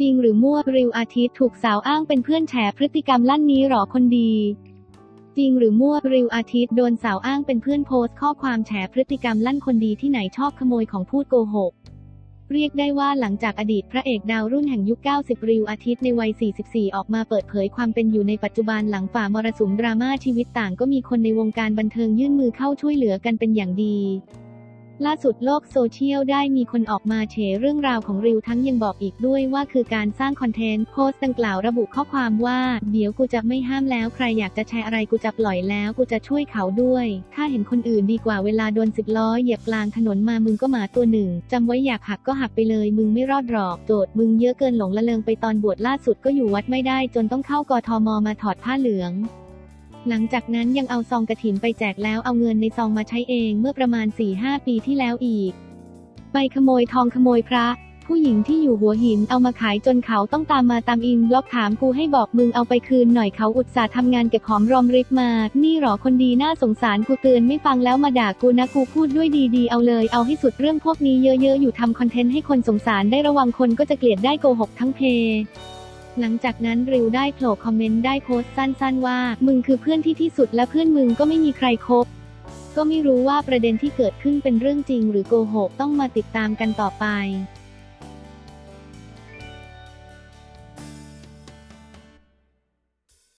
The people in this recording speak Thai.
จริงหรือมั่วริวอาทิตย์ถูกสาวอ้างเป็นเพื่อนแฉพฤติกรรมลั่นนี้หรอคนดี จริงหรือมั่วริวอาทิตย์โดนสาวอ้างเป็นเพื่อนโพสต์ข้อความแฉพฤติกรรมลั่นคนดีที่ไหนชอบขโมยของพูดโกหกเรียกได้ว่าหลังจากอดีตพระเอกดาวรุ่นแห่งยุค 90 ริวอาทิตย์ในวัย 44 ออกมาเปิดเผยความเป็นอยู่ในปัจจุบันหลังฝ่ามรสุมดราม่าชีวิตต่างก็มีคนในวงการบันเทิงยื่นมือเข้าช่วยเหลือกันเป็นอย่างดี ล่าสุดโลกโซเชียลได้มีคนออกมาเฉเรื่องราวของริวทั้งยังบอกอีกด้วยว่าคือการสร้างคอนเทนต์โพสต์ดังกล่าวระบุข้อความว่า เดี๋ยวกูจะไม่ห้ามแล้วใครอยากจะแชร์อะไรกูจะปล่อยแล้วกูจะช่วยเขาด้วย ถ้าเห็นคนอื่นดีกว่าเวลาโดนสิบล้อเหยียบกลางถนนมามึงก็หมาตัวหนึ่งจำไว้อยากหักก็หักไปเลยมึงไม่รอดหรอกโจทย์มึงเยอะเกินหลงละเลงไปตอนบวชล่าสุดก็อยู่วัดไม่ได้ จนต้องเข้ากทมมาถอดผ้าเหลือง หลังจากนั้นยังเอาซองกระถินไปแจกแล้วเอาเงินในซองมาใช้เองเมื่อประมาณ 4-5 ปีที่แล้วอีก ไปขโมยทองขโมยพระ ผู้หญิงที่อยู่หัวหินเอามาขายจนเขาต้องตามมาตามอินบล็อกถามกูให้บอกมึงเอาไปคืนหน่อยเขาอุตส่าห์ทำงานเก็บหอมรอมริบมา นี่หรอคนดีน่าสงสารกูเตือนไม่ฟังแล้วมาด่ากูนะกูพูดด้วยดีๆเอาเลยเอาให้สุดเรื่องพวกนี้เยอะๆอยู่ทำคอนเทนต์ให้คนสงสารได้ระวังคนก็จะเกลียดได้โกหกทั้งเพ หลังจากนั้นริวได้โผล่คอมเมนต์ได้โพสต์สั้นๆว่า มึงคือเพื่อนที่ที่สุดและเพื่อนมึงก็ไม่มีใครคบ ก็ไม่รู้ว่าประเด็นที่เกิดขึ้นเป็นเรื่องจริงหรือโกหกต้องมาติดตามกันต่อไป